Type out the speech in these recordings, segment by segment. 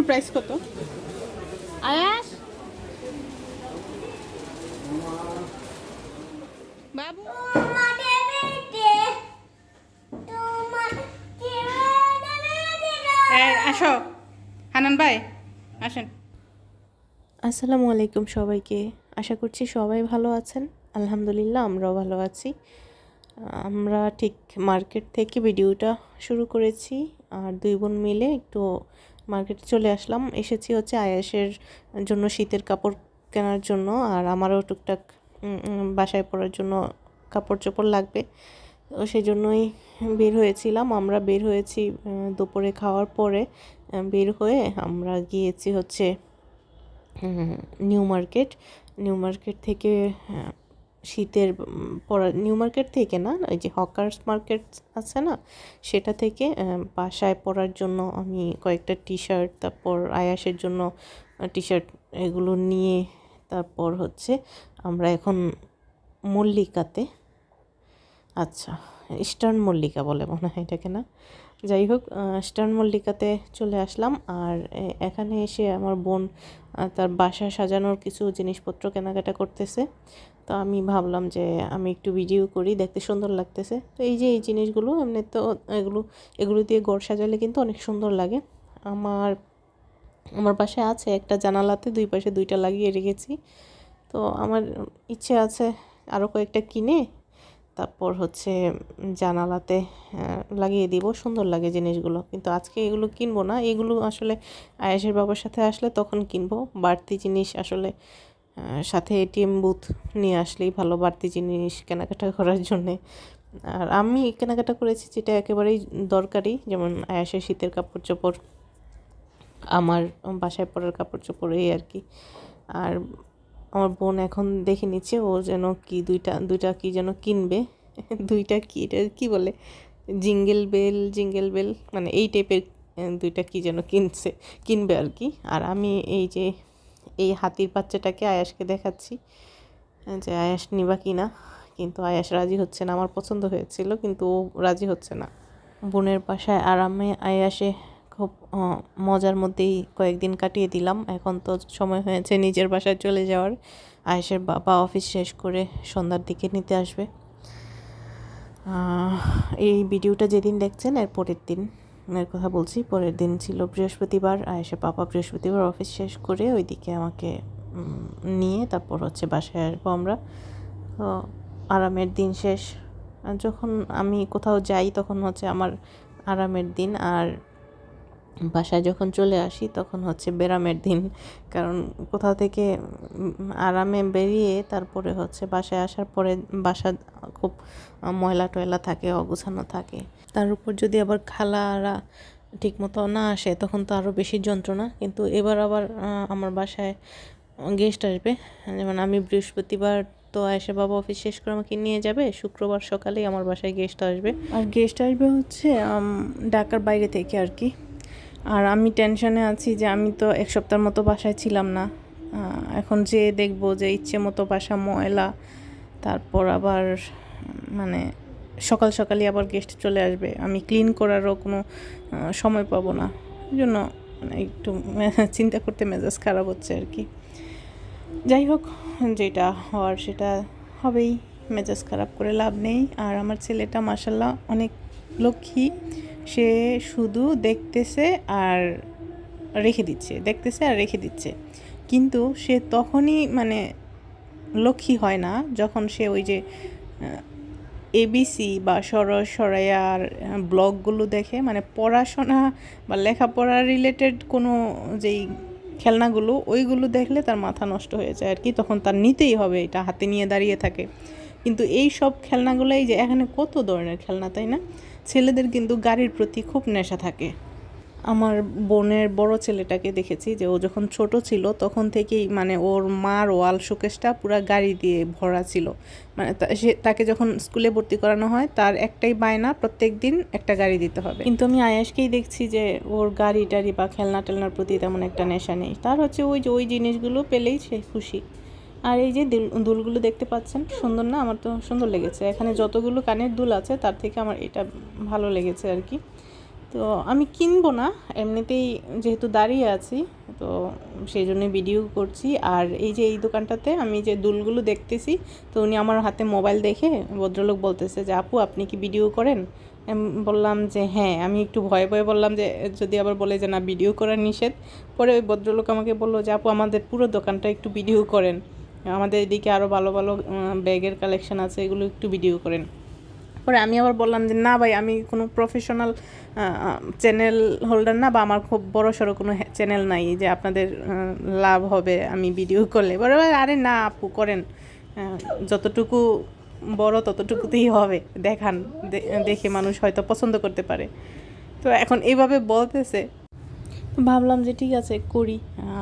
এগুলোর প্রাইস কত? আয়াস বাবু? আসো। হানান ভাই আসেন। আসসালামু আলাইকুম সবাইকে। আশা করছি সবাই ভালো আছেন। আলহামদুলিল্লাহ আমরাও ভালো আছি। আমরা ঠিক মার্কেট থেকে ভিডিওটা শুরু করেছি। আর দুই বোন মিলে একটু মার্কেটে চলে আসলাম। এসেছি হচ্ছে আয়াসের জন্য শীতের কাপড় কেনার জন্য আর আমারও টুকটাক বাসায় পরার জন্য কাপড় চোপড় লাগবে। তো সেই জন্যই বের হয়েছিলাম। আমরা বের হয়েছি দুপুরে খাওয়ার পরে বের হয়ে আমরা গিয়েছি হচ্ছে নিউ মার্কেট। নিউ মার্কেট থেকে শীতের পরা নিউ মার্কেট থেকে না, ওই যে হকার্স মার্কেট আছে না, সেটা থেকে বাসায় পরার জন্য আমি কয়েকটা টি শার্ট তারপর আয়াসের জন্য টি শার্ট এগুলো নিয়ে, তারপর হচ্ছে আমরা এখন মল্লিকাতে আচ্ছা ইস্টার্ন মল্লিকা বলে মনে হয় এটাকে না যাই হোক ইস্টার্ন মল্লিকাতে চলে আসলাম। আর এখানে এসে আমার বোন তার বাসা সাজানোর কিছু জিনিসপত্র কেনাকাটা করতেছে। তো আমি ভাবলাম যে আমি একটু ভিডিও করি, দেখতে সুন্দর লাগতেছে। তো এই যে এই জিনিসগুলো, এমনি তো এগুলো এগুলো দিয়ে ঘর সাজালে কিন্তু অনেক সুন্দর লাগে। আমার আমার বাসায় আছে একটা জানালাতে, দুই পাশে দুইটা লাগিয়ে রেখেছি। তো আমার ইচ্ছে আছে আরও কয়েকটা কিনে তারপর হচ্ছে জানালাতে লাগিয়ে দিব, সুন্দর লাগে জিনিসগুলো। কিন্তু আজকে এগুলো কিনবো না, এগুলো আসলে আয়েশের বাবার সাথে আসলে তখন কিনবো। বাড়তি জিনিস আসলে সাথে এটিএম বুথ নিয়ে আসলেই ভালো বাড়তি জিনিস কেনাকাটা করার জন্যে। আর আমি কেনাকাটা করেছি যেটা একেবারেই দরকারি, যেমন আয়াসের শীতের কাপড় চোপড় আমার বাসায় পরার কাপড় চোপড় এই আর কি। আর আমার বোন এখন দেখে নিচ্ছে, ও যেন কি দুইটা দুইটা কি যেন কিনবে, দুইটা কি এটা কি বলে? জিঙ্গেল বেল জিঙ্গেল বেল মানে এই টাইপের দুইটা কি যেন কিনছে, কিনবে আর কি। আর আমি এই যে, এই হাতির বাচ্চাটাকে আয়াসকে দেখাচ্ছি যে আয়াস নিবা কি না, কিন্তু আয়াস রাজি হচ্ছে না, আমার পছন্দ হয়েছিল, কিন্তু ও রাজি হচ্ছে না। বোনের বাসায় আরামে আয়াসে খুব মজার মধ্যেই কয়েকদিন কাটিয়ে দিলাম। এখন তো সময় হয়েছে নিজের বাসায় চলে যাওয়ার। আয়েশের বাবা অফিস শেষ করে সন্ধ্যার দিকে নিতে আসবে। এই ভিডিওটা যেদিন দেখছেন, এর পরের দিন। এর কথা বলছি, পরের দিন ছিল বৃহস্পতিবার, আয়েশের বাবা বৃহস্পতিবার অফিস শেষ করে ওইদিকে আমাকে নিয়ে তারপর হচ্ছে বাসায় আসব আমরা। তো আরামের দিন শেষ। যখন আমি কোথাও যাই, তখন হচ্ছে আমার আরামের দিন। আর বাসায় যখন চলে আসি, তখন হচ্ছে বেরামের দিন। কারণ কোথাও থেকে আরামে বেরিয়ে তারপরে হচ্ছে বাসায় আসার পরে বাসা খুব ময়লা টয়লা থাকে, অগোছানো থাকে। তার উপর যদি আবার খালারা ঠিক মতো না আসে, তখন তো আরও বেশি যন্ত্রণা। কিন্তু এবার আবার আমার বাসায় গেস্ট আসবে। যেমন আমি বৃহস্পতিবার তো এসে বাবা অফিস শেষ করে আমাকে নিয়ে যাবে, শুক্রবার সকালেই আমার বাসায় গেস্ট আসবে। আর গেস্ট আসবে হচ্ছে ঢাকার বাইরে থেকে আর কি। আর আমি টেনশনে আছি যে আমি তো এক সপ্তাহের মতো বাসায় ছিলাম না। এখন যে দেখব যে ইচ্ছে মতো বাসা ময়লা, তারপর আবার মানে সকাল সকালই আবার গেস্ট চলে আসবে। আমি ক্লিন করারও কোনো সময় পাবো না। এই জন্য মানে একটু চিন্তা করতে মেজাজ খারাপ হচ্ছে আর কি। যাই হোক, যেটা হওয়ার সেটা হবেই। মেজাজ খারাপ করে লাভ নেই। আর আমার ছেলেটা মাসাল্লাহ অনেক লক্ষ্মী। সে শুধু দেখতেছে আর রেখে দিচ্ছে, দেখতেছে আর রেখে দিচ্ছে। কিন্তু সে তখনই মানে লক্ষ্মী হয় না যখন সে ওই যে এবিসি বা সরস সরাইয়ার ব্লগগুলো দেখে। মানে পড়াশোনা বা লেখাপড়া রিলেটেড কোনো যেই খেলনাগুলো, ওইগুলো দেখলে তার মাথা নষ্ট হয়ে যায় আর কি। তখন তার নিতেই হবে, এটা হাতে নিয়ে দাঁড়িয়ে থাকে। কিন্তু এই সব খেলনাগুলোই যে এখানে কত ধরনের খেলনা, তাই না? ছেলেদের কিন্তু গাড়ির প্রতি খুব নেশা থাকে। আমার বোনের বড় ছেলেটাকে দেখেছি যে ও যখন ছোট ছিল তখন থেকেই মানে ওর মার ওয়াল শোকেসটা পুরো গাড়ি দিয়ে ভরা ছিল। মানে সে তাকে যখন স্কুলে ভর্তি করানো হয় তার একটাই বায়না, প্রত্যেক দিন একটা গাড়ি দিতে হবে। কিন্তু আমি আয়াসকেই দেখছি যে ওর গাড়ি টাড়ি বা খেলনা টেলনার প্রতি তেমন একটা নেশা নেই। তার হচ্ছে ওই যে ওই জিনিসগুলো পেলেই সে খুশি। আর এই যে দুল- দুলগুলো দেখতে পাচ্ছেন, সুন্দর না? আমার তো সুন্দর লেগেছে। এখানে যতগুলো কানের দুল আছে, তার থেকে আমার এটা ভালো লেগেছে আর কি। তো আমি কিনবো না, এমনিতেই যেহেতু দাঁড়িয়ে আছি, তো সেই জন্য ভিডিও করছি। আর এই যে এই দোকানটাতে আমি যে দুলগুলো দেখতেছি, তো উনি আমার হাতে মোবাইল দেখে ভদ্রলোক বলতেছে যে, আপু, আপনি কি ভিডিও করেন? বললাম যে হ্যাঁ। আমি একটু ভয়ে ভয়ে বললাম যে, যদি আবার বলে যে, না ভিডিও করা নিষেধ। পরে ওই ভদ্রলোক আমাকে বলল যে, আপু, আমাদের পুরো দোকানটা একটু ভিডিও করেন। আমাদের এদিকে আরও ভালো ভালো ব্যাগের কালেকশন আছে এগুলো একটু ভিডিও করেন। পরে আমি আবার বললাম যে না ভাই আমি কোনো প্রফেশনাল চ্যানেল হোল্ডার না বা আমার খুব বড় সড়ো কোনো চ্যানেল নাই যে আপনাদের লাভ হবে আমি ভিডিও করলে। ভাই, আরে না আপু করেন। যতটুকু বড় ততটুকুতেই হবে দেখান দেখে মানুষ হয়তো পছন্দ করতে পারে। তো এখন এইভাবে বলতেছে ভাবলাম যে ঠিক আছে, করি।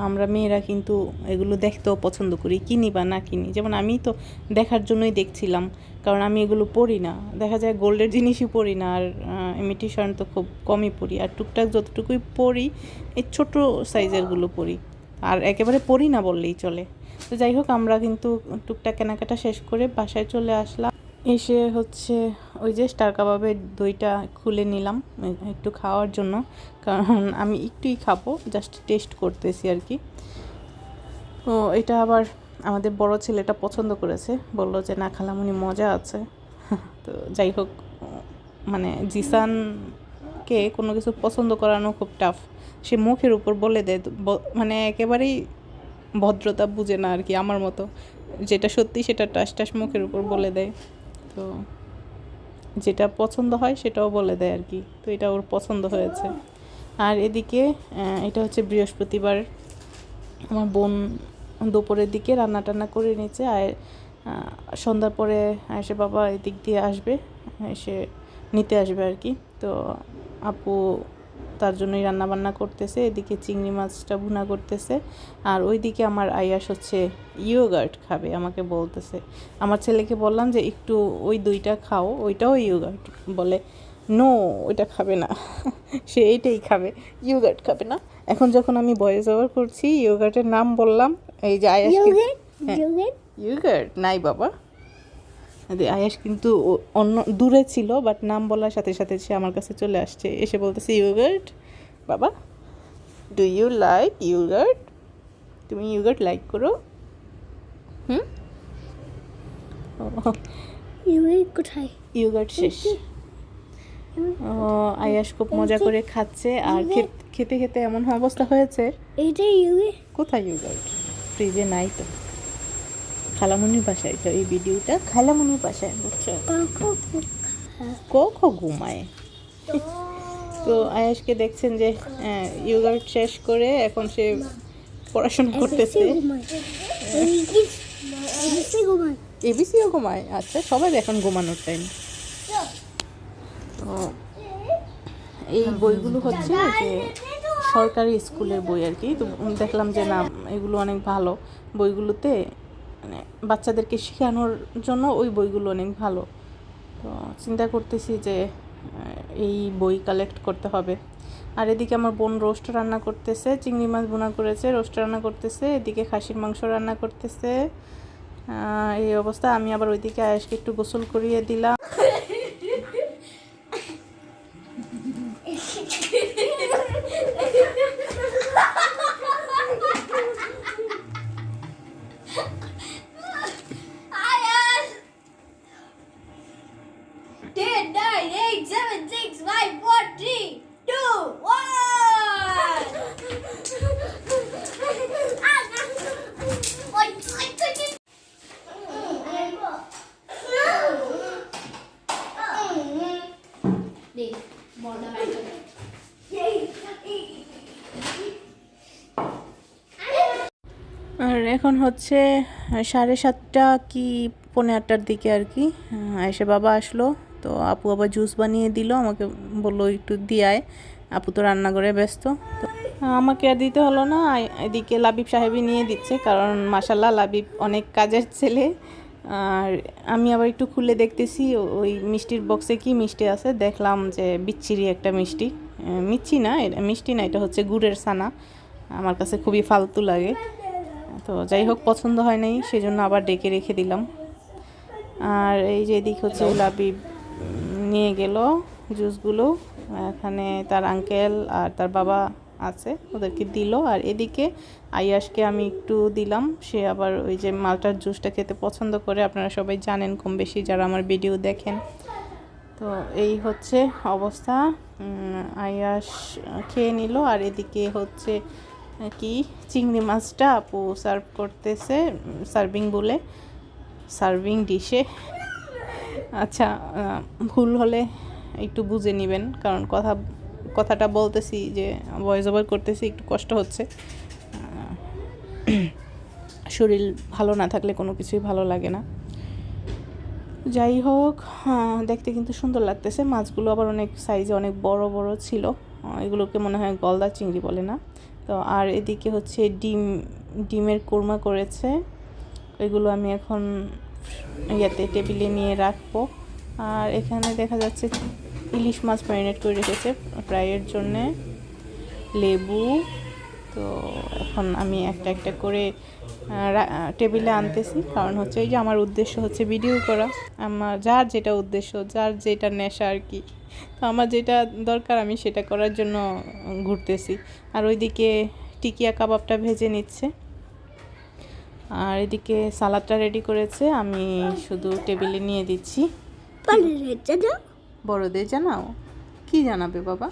আমরা মেয়েরা কিন্তু এগুলো দেখতেও পছন্দ করি, কিনি বা না কিনি। যেমন আমি তো দেখার জন্যই দেখছিলাম, কারণ আমি এগুলো পরি না। দেখা যায় গোল্ডের জিনিসই পরি না, আর ইমিটেশন তো খুব কমই পরি। আর টুকটাক যতটুকুই পরি, এই ছোটো সাইজেরগুলো পরি। আর একেবারে পরি না বললেই চলে। তো যাই হোক, আমরা কিন্তু টুকটাক কেনাকাটা শেষ করে বাসায় চলে আসলাম। এসে হচ্ছে ওই যে স্টার কাবাবের দইটা খুলে নিলাম একটু খাওয়ার জন্য। কারণ আমি একটুই খাব জাস্ট টেস্ট করতেছি আর কি। তো এটা আবার আমাদের বড় ছেলেটা পছন্দ করেছে, বলল যে, না, খালামুনি, মজা আছে। তো যাই হোক মানে জিসানকে কোনো কিছু পছন্দ করানো খুব টাফ সে মুখের উপর বলে দেয় মানে একেবারেই ভদ্রতা বুঝে না আর কি, আমার মতো। যেটা সত্যি, সেটা টাস টাস মুখের উপর বলে দেয়। তো যেটা পছন্দ হয় সেটাও বলে দেয় আর কি। তো এটা ওর পছন্দ হয়েছে। আর এদিকে এটা হচ্ছে বৃহস্পতিবার। আমার বোন দুপুরের দিকে রান্না টান্না করে নিয়েছে। আর সন্ধ্যার পরে এসে বাবা এদিক দিয়ে আসবে, এসে নিতে আসবে আর কি। তো আপু তার জন্যই রান্না বান্না করতেছে এদিকে চিংড়ি মাছটা ভুনা করতেছে আর ওইদিকে আমার আয়াস হচ্ছে ইয়োগার্ট খাবে আমাকে বলতেছে। আমার ছেলেকে বললাম যে একটু ওই দুইটা খাও ওইটাও ইয়োগার্ট। বলে নো ওইটা খাবে না। সে এইটাই খাবে ইয়োগার্ট খাবে না। এখন যখন আমি ভয়েস ওভার করছি ইয়োগার্টের নাম বললাম এই যে আয়াস ইয়োগার্ট? নাই বাবা। আয়াস কিন্তু অন্য দূরে ছিল বাট নাম বলার সাথে সাথে সে আমার কাছে চলে আসছে। এসে বলতেছে ইয়োগার্ট বাবা ডু ইউ লাইক ইয়োগার্ট তুমি ইয়োগার্ট লাইক করো। হুম? কোথায়? শেষ। ও, আয়াস খুব মজা করে খাচ্ছে আর খেত- খেতে এমন অবস্থা হয়েছে কোথায় ইয়োগার্ট ফ্রিজে নাই তো। খালামুনির বাসায়? তো এই ভিডিওটা খালামুনির বাসায় বুঝছ? কখন ঘুমায়। তো আয়াসকে দেখছেন যে ইয়োগার্ট শেষ করে এখন সে পড়াশোনা করতেছে। এবিসিও ঘুমায়। আচ্ছা সবাই এখন ঘুমানোর টাইম তো এই বইগুলো হচ্ছে যে সরকারি স্কুলের বই আর কি। তো দেখলাম যে না এগুলো অনেক ভালো। বইগুলোতে মানে বাচ্চাদেরকে শেখানোর জন্য ওই বইগুলো অনেক ভালো। তো চিন্তা করতেছি যে এই বই কালেক্ট করতে হবে। আর এদিকে আমার বোন রোস্ট রান্না করতেছে, চিংড়ি মাছ বোনা করেছে রোস্ট রান্না করতেছে, এদিকে খাসির মাংস রান্না করতেছে। এই অবস্থা। আমি আবার ওইদিকে আয়েসকে একটু গোসল করিয়ে দিলাম। আর এখন হচ্ছে সাড়ে সাতটা কি পৌনে আটটার দিকে আর কি এসে বাবা আসলো। তো আপু আবার জুস বানিয়ে দিল, আমাকে বলল একটু দিয়ায়। আপু তো রান্নাঘরে ব্যস্ত। তো আমাকে আর দিতে হলো না এদিকে লাবিব সাহেবই নিয়ে দিচ্ছে, কারণ মাসাল্লাহ লাবিব অনেক কাজের ছেলে। আর আমি আবার একটু খুলে দেখতেছি, ওই মিষ্টির বক্সে কি মিষ্টি আছে, দেখলাম যে বিচ্ছিরি একটা মিষ্টি। মিষ্টি না, এটা মিষ্টি না, এটা হচ্ছে গুড়ের ছানা। আমার কাছে খুবই ফালতু লাগে। তো যাই হোক, পছন্দ হয় নাই, সেজন্য আবার ডেকে রেখে দিলাম। আর এই যে এদিক হচ্ছে লাবিব নিয়ে গেল জুসগুলো। এখানে তার আঙ্কেল আর তার বাবা আছে, ওদেরকে দিল। আর এদিকে আয়াসকে আমি একটু দিলাম। সে আবার ওই যে মালটার জুসটা খেতে পছন্দ করে। আপনারা সবাই জানেন কম বেশি যারা আমার ভিডিও দেখেন। তো এই হচ্ছে অবস্থা। আয়াস খেয়ে নিল। আর এদিকে হচ্ছে কি? চিংড়ি মাছটা আপু সার্ভ করতেছে সার্ভিং বলে। সার্ভিং ডিশে আচ্ছা ভুল হলে একটু বুঝে নেবেন, কারণ কথা, কথাটা বলতেছি যে ভয়েস ওভার করতেছি, একটু কষ্ট হচ্ছে। শরীর ভালো না থাকলে কোনো কিছুই ভালো লাগে না। যাই হোক দেখতে কিন্তু সুন্দর লাগতেছে। মাছগুলো আবার অনেক সাইজে অনেক বড় বড় ছিল। এগুলোকে মনে হয় গলদা চিংড়ি বলে না। তো আর এদিকে হচ্ছে ডিম, ডিমের কোরমা করেছে। এগুলো আমি এখন ইয়াতে টেবিলে নিয়ে রাখব। আর এখানে দেখা যাচ্ছে ইলিশ মাছ ম্যারিনেট করে রেখেছে ফ্রাইয়ের জন্যে। লেবু, তো এখন আমি একটা একটা করে টেবিলে আনতেছি। কারণ হচ্ছে এই যে আমার উদ্দেশ্য হচ্ছে ভিডিও করা। আমার যার যেটা উদ্দেশ্য, যার যেটা নেশা আর কি। তো আমার যেটা দরকার আমি সেটা করার জন্য ঘুরতেছি। আর ওইদিকে টিকিয়া কাবাবটা ভেজে নিচ্ছে। আর এদিকে সালাদটা রেডি করেছে আমি শুধু টেবিলে নিয়ে দিচ্ছি। বড়দের জানাও? কি জানাবে বাবা?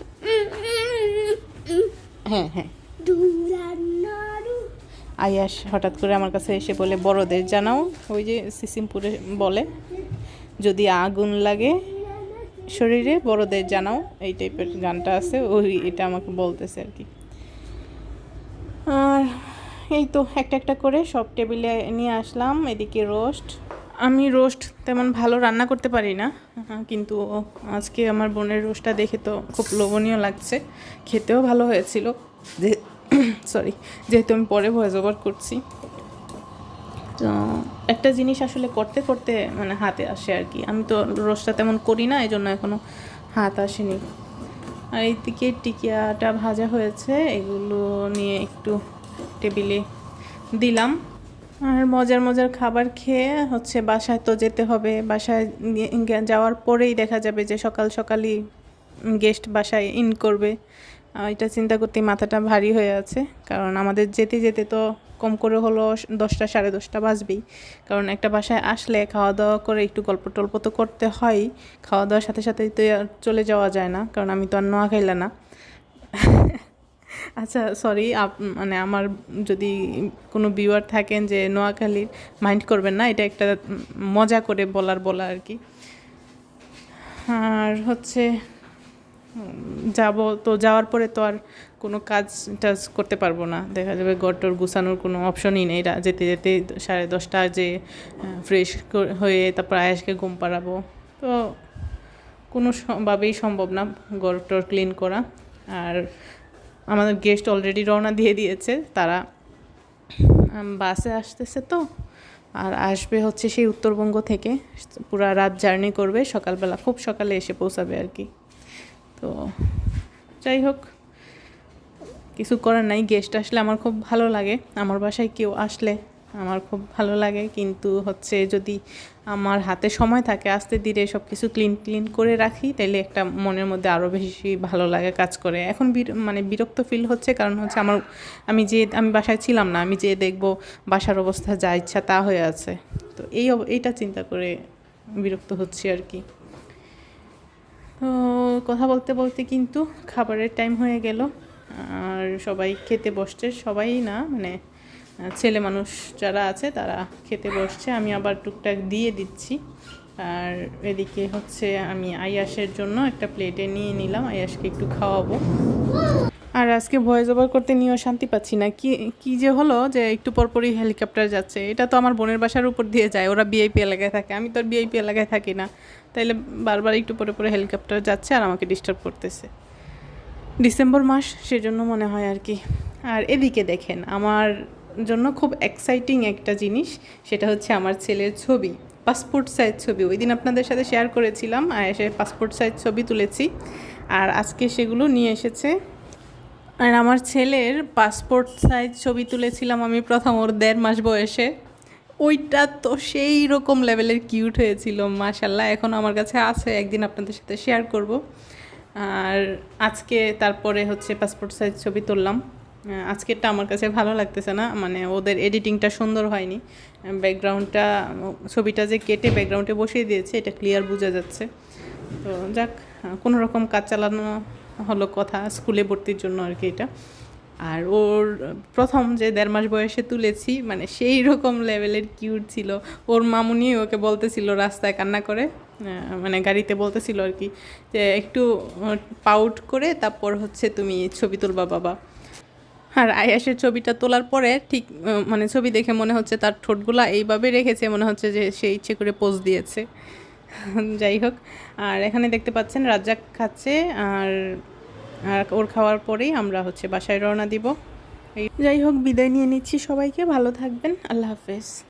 হ্যাঁ হ্যাঁ। আয়াস হঠাৎ করে আমার কাছে এসে বলে বড়দের জানাও? ওই যে সিসিমপুরে বলে যদি আগুন লাগে শরীরে বড়দের জানাও। এই টাইপের গানটা আছে ওই এটা আমাকে বলতেছে আর কি। আর এই তো, একটা একটা করে সব টেবিলে নিয়ে আসলাম, এদিকে রোস্ট। আমি রোস্ট তেমন ভালো রান্না করতে পারি না কিন্তু আজকে আমার বোনের রোস্টটা দেখে তো খুব লোভনীয় লাগছে, খেতেও ভালো হয়েছিল। যে সরি যেহেতু আমি পরে ভয়েস ওভার করছি। তো একটা জিনিস আসলে করতে করতে মানে হাতে আসে আর কি। আমি তো রোস্টটা তেমন করি না, এই জন্য এখনও হাত আসেনি। আর এইদিকে টিকিয়াটা ভাজা হয়েছে, এগুলো নিয়ে একটু টেবিলে দিলাম। আর মজার মজার খাবার খেয়ে হচ্ছে বাসায় তো যেতে হবে। বাসায় যাওয়ার পরেই দেখা যাবে যে সকাল সকালই গেস্ট বাসায় ইন করবে। এটা চিন্তা করতেই মাথাটা ভারী হয়ে আছে। কারণ আমাদের যেতে যেতে তো কম করে হলো দশটা সাড়ে দশটা বাজবেই। কারণ একটা বাসায় আসলে খাওয়া দাওয়া করে একটু গল্প টল্প তো করতে হয়। খাওয়া দাওয়ার সাথে সাথে তো চলে যাওয়া যায় না। কারণ আমি তো আর নোয়া খাইলে না। আচ্ছা সরি মানে আমার যদি কোনো ভিউয়ার থাকেন যে নোয়াখালীর মাইন্ড করবেন না, এটা একটা মজা করে বলার বলা আর কি। আর হচ্ছে, যাব তো, যাওয়ার পরে তো আর কোনো কাজ টাজ করতে পারব না। দেখা যাবে গটর গুছানোর কোনো অপশনই নেই। যেতে যেতে সাড়ে দশটা যে ফ্রেশ হয়ে তারপর আয়াসকে ঘুম পাড়াবো। তো কোনোভাবেই সম্ভব না গটর ক্লিন করা। আর আমাদের গেস্ট অলরেডি রওনা দিয়ে দিয়েছে, তারা বাসে আসতেছে তো, আর আসবে হচ্ছে সেই উত্তরবঙ্গ থেকে, পুরা রাত জার্নি করবে, সকালবেলা, খুব সকালে এসে পৌঁছাবে আর কি। তো, যাই হোক, কিছু করার নাই গেস্ট আসলে আমার খুব ভালো লাগে, আমার বাসায় কেউ আসলে আমার খুব ভালো লাগে। কিন্তু হচ্ছে যদি আমার হাতে সময় থাকে, আস্তে ধীরে সব কিছু ক্লিন ক্লিন করে রাখি তাহলে একটা মনের মধ্যে আরও বেশি ভালো লাগে কাজ করে। এখন মানে বিরক্ত ফিল হচ্ছে কারণ হচ্ছে আমার, আমি যে, আমি বাসায় ছিলাম না, আমি যে দেখব বাসার অবস্থা যা ইচ্ছা তা হয়ে আছে। তো এই এইটা চিন্তা করে বিরক্ত হচ্ছি আর কি। তো কথা বলতে বলতে কিন্তু খাবারের টাইম হয়ে গেল। আর সবাই খেতে বসছে, সবাই না মানে ছেলে মানুষ যারা আছে, তারা খেতে বসছে। আমি আবার টুকটাক দিয়ে দিচ্ছি। আর এদিকে হচ্ছে আমি আয়াসের জন্য একটা প্লেটে নিয়ে নিলাম। আয়াসকে একটু খাওয়াবো। আর আজকে ভয়েস ওভার করতে নিয়েও শান্তি পাচ্ছি না। কি কি যে হলো যে একটু পরপরই হেলিকপ্টার যাচ্ছে। এটা তো আমার বোনের বাসার উপর দিয়ে যায়। ওরা বিআইপি এলাকায় থাকে। আমি তো আর বিআইপি এলাকায় থাকি না। তাইলে বারবার একটু পরে পরে হেলিকপ্টার যাচ্ছে আর আমাকে ডিস্টার্ব করতেছে। ডিসেম্বর মাস, সেজন্য মনে হয় আর কি। আর এদিকে দেখেন, আমার জন্য খুব এক্সাইটিং একটা জিনিস, সেটা হচ্ছে আমার ছেলের ছবি পাসপোর্ট সাইজ ছবি। ওই দিন আপনাদের সাথে শেয়ার করেছিলাম, আর এসে পাসপোর্ট সাইজ ছবি তুলেছি। আর আজকে সেগুলো নিয়ে এসেছে। আর আমার ছেলের পাসপোর্ট সাইজ ছবি তুলেছিলাম আমি প্রথম ওর দেড় মাস বয়সে। ওইটা তো সেই রকম লেভেলের কিউট হয়েছিল মাশাল্লাহ এখন আমার কাছে আছে, একদিন আপনাদের সাথে শেয়ার করব। আর আজকে তারপরে হচ্ছে পাসপোর্ট সাইজ ছবি তুললাম। আজকেরটা আমার কাছে ভালো লাগতেছে না। মানে ওদের এডিটিংটা সুন্দর হয়নি। ব্যাকগ্রাউন্ডটা ছবিটা যে কেটে ব্যাকগ্রাউন্ডে বসিয়ে দিয়েছে, এটা ক্লিয়ার বোঝা যাচ্ছে। তো যাক কোনো রকম কাজ চালানো হলো কথা স্কুলে ভর্তির জন্য আর কি এটা। আর ওর প্রথম যে দেড় মাস বয়সে তুলেছি মানে সেই রকম লেভেলের কিউট ছিল। ওর মামুনি ওকে বলতেছিল রাস্তায় কান্না করে মানে গাড়িতে বলতেছিল আর কি যে একটু পাউট করে তারপর হচ্ছে তুমি ছবি তুলবা বাবা। আর আয়াসের ছবিটা তোলার পরে ঠিক মানে ছবি দেখে মনে হচ্ছে তার ঠোঁটগুলা এইভাবে রেখেছে, মনে হচ্ছে যে সে ইচ্ছে করে পোজ দিয়েছে। যাই হোক, আর এখানে দেখতে পাচ্ছেন রাজ্জাক খাচ্ছে, আর আর ওর খাওয়ার পরেই আমরা হচ্ছে বাসায় রওনা দিব। যাই হোক, বিদায় নিয়ে নিচ্ছি সবাইকে, ভালো থাকবেন, আল্লাহ হাফেজ।